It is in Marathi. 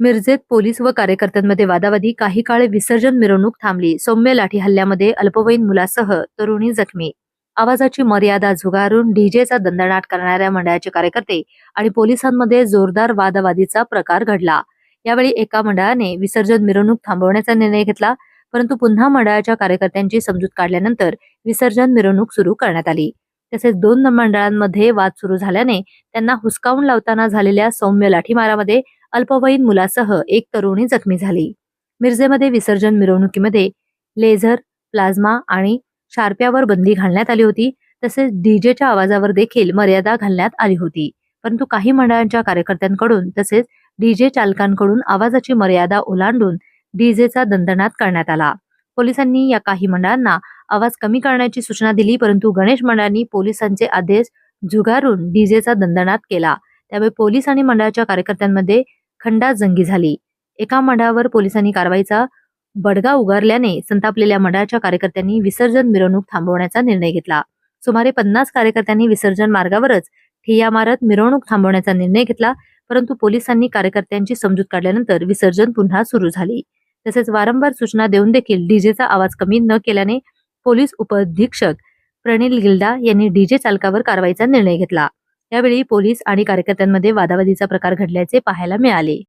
मिरजेत पोलीस व कार्यकर्त्यांमध्ये वादावादी काही काळ विसर्जन मिरवणूक थांबली. सौम्य लाठी हल्ल्यामध्ये अल्पवयीन मुलासह तरुणी जखमी. आवाजाची मर्यादा झुगारून डीजेचा दंडनाट करणाऱ्या मंडळाचे कार्यकर्ते आणि पोलिसांमध्ये जोरदार वादवादीचा प्रकार घडला. यावेळी एका मंडळाने विसर्जन मिरवणूक थांबवण्याचा निर्णय घेतला परंतु पुन्हा मंडळाच्या कार्यकर्त्यांची समजूत काढल्यानंतर विसर्जन मिरवणूक सुरू करण्यात आली. तसेच दोन मंडळांमध्ये वाद सुरू झाल्याने त्यांना हुसकावून लावताना झालेल्या सौम्य लाठीमारामध्ये अल्पवयीन मुलासह एक तरुणी जखमी झाली. मिरजेमध्ये विसर्जन मिरवणुकीमध्ये लेझर प्लाझ्मा आणि शार्प्यावर बंदी घालण्यात आली होती तसेच डीजेच्या आवाजावर देखील मर्यादा घालण्यात आली होती. परंतु काही मंडळांच्या कार्यकर्त्यांकडून तसेच डीजे चालकांकडून आवाजाची मर्यादा ओलांडून डीजेचा दणदणात करण्यात आला. पोलिसांनी या काही मंडळांना आवाज कमी करण्याची सूचना दिली परंतु गणेश मंडळांनी पोलिसांचे आदेश झुगारून डीजेचा दणदणात केला. त्यामुळे पोलीस आणि मंडळाच्या कार्यकर्त्यांमध्ये खंडाजंगी झाली. एका मंडळावर पोलिसांनी कारवाईचा बडगा उगारल्याने संतापलेल्या मंडळाच्या कार्यकर्त्यांनी विसर्जन मिरवणूक थांबवण्याचा निर्णय घेतला. सुमारे पन्नास कार्यकर्त्यांनी विसर्जन मार्गावरच ठिय्या मारत मिरवणूक थांबवण्याचा निर्णय घेतला परंतु पोलिसांनी कार्यकर्त्यांची समजूत काढल्यानंतर विसर्जन पुन्हा सुरू झाली. तसेच वारंवार सूचना देऊन देखील डीजेचा आवाज कमी न केल्याने पोलीस उपअधीक्षक प्रणील गिल्डा यांनी डीजे चालकावर कारवाईचा निर्णय घेतला. यावेळी पोलीस आणि कार्यकर्त्यांमध्ये वादावादीचा प्रकार घडल्याचे पाहायला मिळाले.